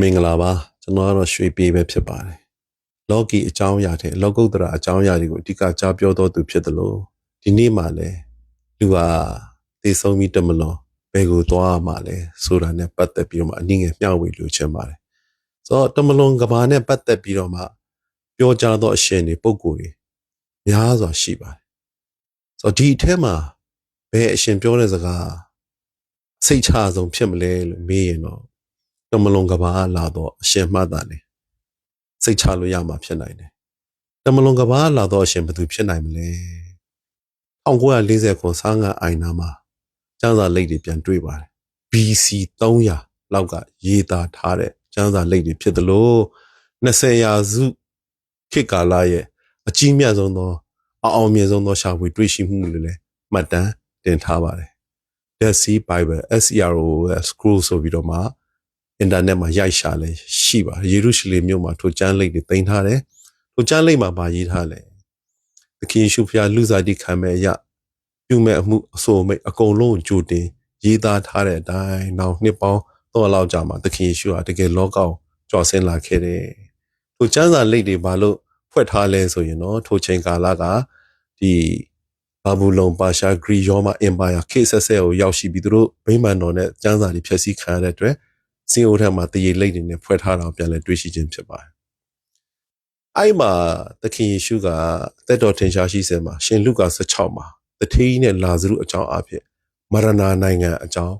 မင်္ဂလာပါကျွန်တော်ကတော့ရွှေပြေပဲဖြစ်ပါတယ်လောကီအကြောင်းအရာတဲ့လောကုတ္တရာအကြောင်းအရာတွေကိုအဓိကကြားပြောတော်သူဖြစ်တယ်လို့ဒီနေ့မှလည်းလူဟာသိဆုံးပြီးတမလွန်ဘယ်ကိုသွားမှလဲဆိုတာနဲ့ပတ်သက်ပြီးတော့မှအနည်းငယ်မျှဝေလို့ချင်ပါတယ်ဆိုတော့တမလွန်ကဘာနဲ့ပတ်သက်ပြီးတော့မှပြောကြားသောအရှင်တွေပုံကိုယ်တွေများစွာရှိပါတယ်ဆိုတော့ဒီအထက်မှာဘယ်အရှင်ပြောတဲ့စကားစိတ်ချဆုံးဖြစ်မလဲလို့မေးရင်တော့ တမလွန်ကဘာလာတော့အရှင်မှတ်တာလေစိတ်ချလို့ရမှာဖြစ်နိုင်တယ်တမလွန်ကဘာလာတော့အရှင်ဘယ်သူဖြစ်နိုင်မလဲ1940ခုစားငါအိုင်နာမှာကျန်းစာလိပ်တွေပြန်တွေ့ပါတယ် BC 300လောက်ကရေးသားထားတဲ့ကျန်းစာလိပ်တွေဖြစ်တယ်လို့20ရာစုခေတ်ကာလရဲ့အကြီးမြတ်ဆုံးသောအအောင်မြင်ဆုံးသောရှာဖွေတွေ့ရှိမှုတွေလည်းမှတ်တမ်းတင်ထားပါတယ် Dead Sea Bible SERO scroll ဆိုပြီးတော့မှ အင်တာနက်မှာရိုက်ရှာလဲရှိပါတယ်ယေရုရှလင်မြို့မှာထိုကျမ်းလိပ်တွေတင်ထားတယ်ထိုကျမ်းလိပ်မှာဗာရေးထားလဲသခင်ယေရှုဖျားလူစားတိခံမဲ့အရပြုမဲ့အမှုအဆိုမိတ်အကုန်လုံးကြိုတင်ရေးသားထားတဲ့အတိုင်းနောက်နှစ်ပေါင်းတော့လောက်ကြာမှာသခင်ယေရှုဟာတကယ်လောကောင်ကြော်ဆင်းလာခဲ့တယ်ထိုကျမ်းစာလိပ်တွေဘာလို့ဖွက်ထားလဲဆိုရင်တော့ထိုချိန်ကာလကဒီဘာဘူးလုံပါရှာဂရီယောမအင်ပါယာခေဆက်ဆက်ကိုရောက်ရှိပြီးသူတို့ဗိမာန်တော်နဲ့ကျမ်းစာတွေဖျက်ဆီးခံရတဲ့အတွက် စင်အိုထက်မှာတရေလိတ်တွေနဲ့ဖွဲ့ထားတာကိုပြန်လဲတွေ့ရှိခြင်းဖြစ်ပါတယ်။အဲ့မှာသခင်ယေရှုကတက်တော်ထင်ရှားရှိစင်မှာရှင်လုကာ16မှာတထေးနဲ့လာဇရုအကြောင်းအဖြစ်မရဏနိုင်ငံအကြောင်း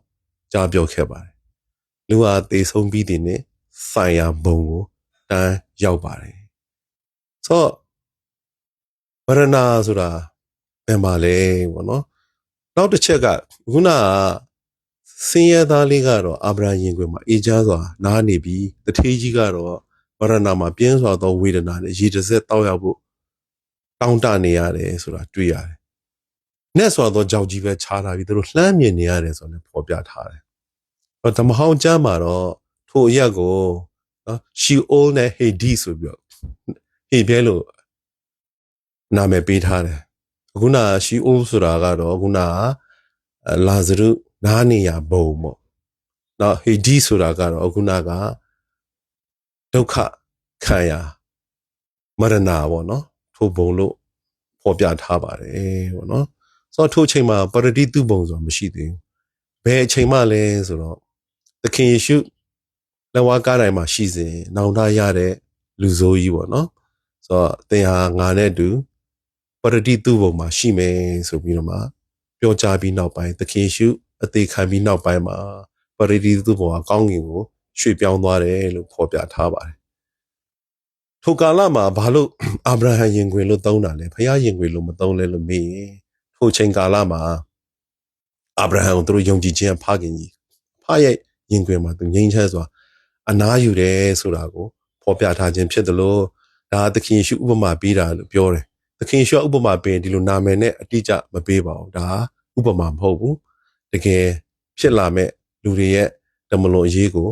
ကြားပြောခဲ့ပါတယ်။လူဟာသေဆုံးပြီးတဲ့နေ့ဆိုင်ရာဘုံကိုတန်းရောက်ပါတယ်။ဆိုတော့မရဏဆိုတာဘယ်မှာလဲပေါ့နော်။နောက်တစ်ချက်ကခုနက စင်ရသားလေးကတော့အာဗြဟံရင်ခွင်မှာအေချားစွာနားနေပြီးတထေးကြီးကတော့မရဏမှာပြင်းစွာသောဝေဒနာနဲ့ရေတစ်စက်တောက်ရောက်ဖို့တောင်းတနေရတယ်ဆိုတာတွေ့ရတယ်။နဲ့ဆိုတော့ကြောက်ကြီးပဲခြားလာပြီးသူတို့လှမ်းမြင်နေရတယ်ဆိုတော့ဖော်ပြထားတယ်။တော့ဓမ္မဟောင်းကျမ်းမှာတော့ထိုအရက်ကိုနော်ရှီအိုးနဲ့ Hades ဆိုပြီးတော့ဟေပြဲလို့နာမည်ပေးထားတယ်။အခုနရှီအိုးဆိုတာကတော့ခုနကလာဇရု နားနေရဘုံပေါ့။နောက် Hades ဆိုတာကတော့အခုနကဒုက္ခခံရမရဏပေါ့နော်။ထိုဘုံလို့ဖော်ပြထားပါတယ်ပေါ့နော်။ဆိုတော့ထိုချိန်မှာပရတိတုဘုံဆိုတာမရှိသေးဘူး။ဘယ်အချိန်မှလဲဆိုတော့သခင်ယေရှုလက်ဝါးကားတိုင်းမှာရှိစဉ်နောင်တရတဲ့လူဆိုးကြီးပေါ့နော်။ဆိုတော့သင်ဟာငါနဲ့အတူပရတိတုဘုံမှာရှိမယ်ဆိုပြီးတော့မှပြောကြားပြီးနောက်ပိုင်းသခင်ယေရှု အသေးခံပြီးနောက်ပိုင်းမှာပရိဒီသူဘောကကောင်းကင်ကိုရွှေ့ပြောင်းသွားတယ်လို့ဖော်ပြထားပါတယ်။ထိုကာလမှာဘာလို့အာဗြဟံယင်ခွင်လို့သုံးတာလဲဖခင်ယင်ခွင်လို့မသုံးလဲလို့မေးရင်ထိုချိန်ကာလမှာအာဗြဟံကိုသူတို့ယုံကြည်ခြင်းဖခင်ကြီးဖရဲ့ယင်ခွင်မှာသူငြိမ်းချမ်းစွာအနားယူတယ်ဆိုတာကိုဖော်ပြထားခြင်းဖြစ်တယ်လို့ဒါသခင်ယေရှုဥပမာပေးတာလို့ပြောတယ်။သခင်ယေရှုဥပမာပေးရင်ဒီလိုနာမည်နဲ့အတိအကျမပေးပါဘူး။ဒါဥပမာမဟုတ်ဘူး တကယ်ဖြစ်လာမဲ့လူတွေရဲ့တမလွန်အရေးကို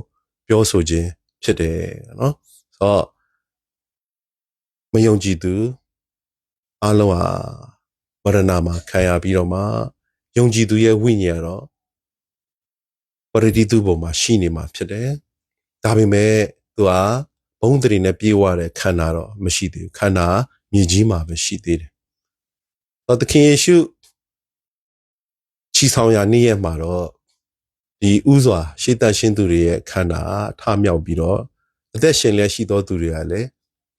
ပြောဆိုခြင်းဖြစ်တယ်နော်ဆိုတော့မယုံကြည်သူအလုံးဟာဝရဏမှာခံရပြီးတော့မှယုံကြည်သူရဲ့ဝိညာဉ်ကတော့ပရိတိတုဘုံမှာရှိနေမှာဖြစ်တယ်ဒါပေမဲ့သူဟာဘုံတရီနဲ့ပြေးဝတဲ့ခန္ဓာတော့မရှိသေးဘူးခန္ဓာမြေကြီးမှာပဲရှိသေးတယ်။သခင်ယေရှု ချီဆောင်ရာနေ့ရက်မှာတော့ဒီဥစွာရှေးတန်ရှင်းသူတွေရဲ့ခန္ဓာထမြောက်ပြီးတော့အသက်ရှင်လျက်ရှိသောသူတွေကလည်း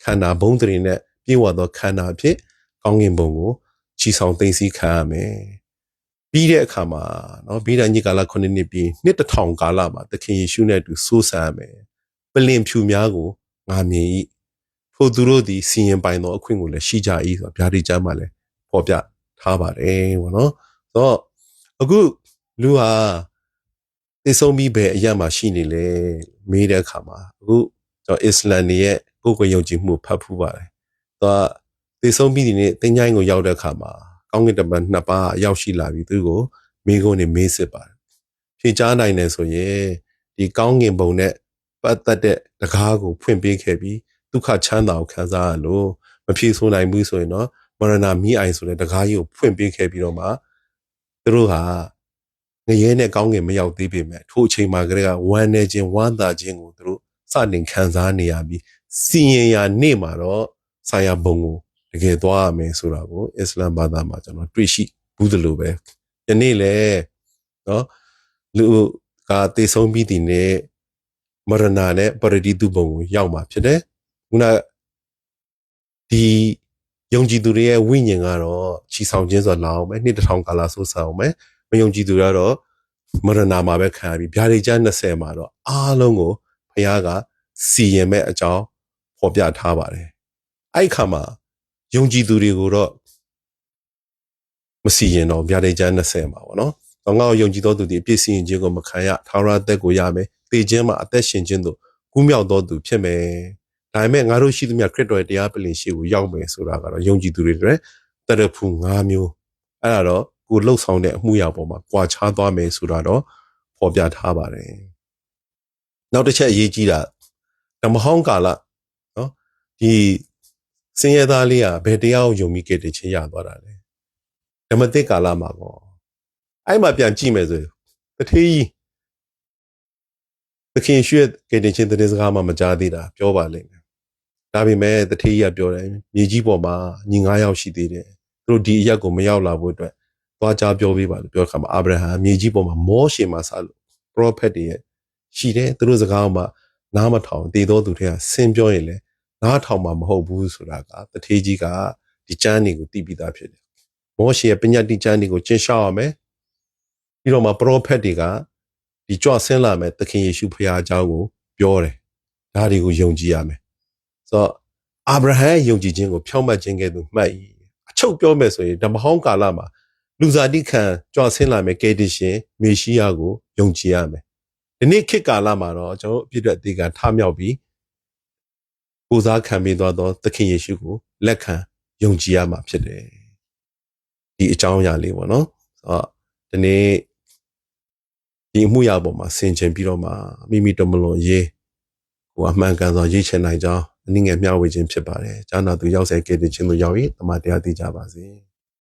ခန္ဓာဘုံတရင်နဲ့ပြည့်ဝသောခန္ဓာအဖြစ်ကောင်းကင်ဘုံကိုချီဆောင်သိသိခံရမယ်။ပြီးတဲ့အခါမှာနော်ဗိဒာညိကာလ9နှစ်ပြီးနှစ်တစ်ထောင်ကာလမှာသခင်ယေရှုနဲ့အတူဆိုးဆန်ရမယ်။ပလင်ဖြူများကိုငါမြင်၏။ထိုသူတို့သည်စီရင်ပိုင်သောအခွင့်ကိုလည်းရှိကြ၏ဆိုတာဗျာဒိကျမ်းမှာလည်းဖော်ပြထားပါတယ်ဘောနော်။ဆိုတော့ အခုလူဟာသိဆုံးပြီးပဲအရမှာရှိနေလေမေးတဲ့အခါမှာအခုကျွန်တော်အစ္စလမ်တွေရဲ့ကိုယ်ကိုယ်ယုံကြည်မှုဖတ်ဖူးပါတယ်။သူကသိဆုံးပြီးဒီနေ့တင်းချိုင်းကိုရောက်တဲ့အခါမှာကောင်းကင်တမန်နှစ်ပါးရောက်ရှိလာပြီးသူကိုမိကုန်းနေမေးစစ်ပါတယ်။ဖြေချားနိုင်တယ်ဆိုရင်ဒီကောင်းကင်ဘုံနဲ့ပတ်သက်တဲ့တကားကိုဖွင့်ပေးခဲ့ပြီးဒုက္ခချမ်းသာကိုခံစားရလို့မဖြေဆိုနိုင်ဘူးဆိုရင်တော့မရဏမိအိုင်ဆိုတဲ့တကားကြီးကိုဖွင့်ပေးခဲ့ပြီးတော့မှ သူတို့ဟာငရဲနဲ့ကောင်းကင်မရောက်သေးပေမဲ့ထိုအချိန်မှာကလေးကဝမ်းနေခြင်းဝမ်းသာခြင်းကိုသူတို့စတင်ခံစားနေရပြီးစီရင်ရာနေ့မှာတော့ဆာယာဘုံကိုတကယ်သွားရမယ်ဆိုတာကိုအစ္စလာမ်ဘာသာမှာကျွန်တော်တွေ့ရှိဘူးသလိုပဲယနေ့လေနော်လူကတေဆုံးပြီးဒီနေ့မရဏနဲ့ပရတိတုဘုံကိုရောက်မှာဖြစ်တယ်ခုနဒီ ယုံကြည်သူတွေရဲ့ဝိညာဉ်ကတော့ချီဆောင်ခြင်းဆိုလာအောင်ပဲနှစ်တစ်ထောင်ကာလဆိုဆောင်အောင်ပဲမယုံကြည်သူတွေကတော့မရဏမှာပဲခံရပြီးဗျာဒိတ်ကျမ်း20မှာတော့အားလုံးကိုဘုရားကစီရင်မဲ့အကြောင်းဖော်ပြထားပါတယ်အဲ့ခါမှာယုံကြည်သူတွေကိုတော့မစီရင်တော့ဗျာဒိတ်ကျမ်း20မှာပေါ့နော်။တော့ငါ့ကိုယုံကြည်သောသူဒီအပြည့်စီရင်ခြင်းကိုမခံရထာဝရအသက်ကိုရမယ်။သေခြင်းမှာအသက်ရှင်ခြင်းတို့ကူးမြောက်သောသူဖြစ်မယ်။ ဒါပေမဲ့ငါတို့ရှိသမျှခရစ်တော်ရဲ့တရားပလင်ရှိကိုရောက်မယ်ဆိုတာကတော့ယုံကြည်သူတွေအတွက်တရဖူ၅မျိုးအဲ့ဒါတော့ကိုလှုပ်ဆောင်တဲ့အမှုရာပေါ်မှာကြွာချသွားမယ်ဆိုတာတော့ဖော်ပြထားပါတယ်။နောက်တစ်ချက်အရေးကြီးတာဓမ္မဟောင်းကာလနော်ဒီစင်ရသားလေးကဘယ်တရားကိုယုံပြီးကြတဲ့ချင်းရသွားတာလဲဓမ္မသစ်ကာလမှာပေါ့အဲ့မှာပြန်ကြည့်မယ်ဆိုရင်တထေးကြီးသခင်ရွှေကြတဲ့ချင်းတဲ့စကားမှမကြားသေးတာပြောပါလိမ့်မယ် ဒါပေမဲ့တထေးကြီးကပြောတယ်မြေကြီးပေါ်မှာညီ9ယောက်ရှိသေးတယ်သူတို့ဒီအရက်ကိုမရောက်လာဖို့အတွက်သွားကြပြောပေးပါလို့ပြောခါမှာအာဗြဟံမြေကြီးပေါ်မှာမောရှေမှာစလို့ prophet တွေရဲ့ရှိတယ်သူတို့စကားမှနားမထောင်တည်တော်သူတွေကဆင်းပြောရင်လေနားထောင်မှာမဟုတ်ဘူးဆိုတာကတထေးကြီးကဒီကျမ်းတွေကိုသိပြီးသားဖြစ်တယ်မောရှေရဲ့ပညာတိကျမ်းတွေကိုကျင့်ရှောက်ရမယ်ပြီးတော့မှ prophet တွေကဒီကြွဆင်းလာမယ်သခင်ယေရှုဖခင်အကြောင်းကိုပြောတယ်ဒါတွေကိုယုံကြည်ရမယ် ဆိုတော့အာဗြဟံယုံကြည်ခြင်းကိုဖြောင့်မတ်ခြင်းကဲ့သို့မှတ်၏အချုပ်ပြောမယ်ဆိုရင်ဓမ္မဟောင်းကာလမှာလူစားတိခံကြွဆင်းလာမယ်ကယ်တင်ရှင်မေရှိယကိုယုံကြည်ရမယ်ဒီနေ့ခေတ်ကာလမှာတော့ကျွန်တော်အပြည့်အတွက်အသေးကထမြောက်ပြီးကိုစားခံပေးသွားသောသခင်ယေရှုကိုလက်ခံယုံကြည်ရမှာဖြစ်တယ်ဒီအကြောင်းအရာလေးပေါ့နော်ဆိုတော့ဒီနေ့ဒီအမှုရာပေါ်မှာဆင်ခြင်ပြီးတော့မှမိမိတို့မလွန်ရေးကိုအမှန်ကန်စွာရေးချင်နိုင်ကြောင်း အနည်းငယ်မျှဝေခြင်းဖြစ်ပါတယ်။ကျမ်းတော်သူရောက်စေခဲ့တဲ့ခြင်းတို့ရောက်ရင်တမန်တရားသိကြပါစေ။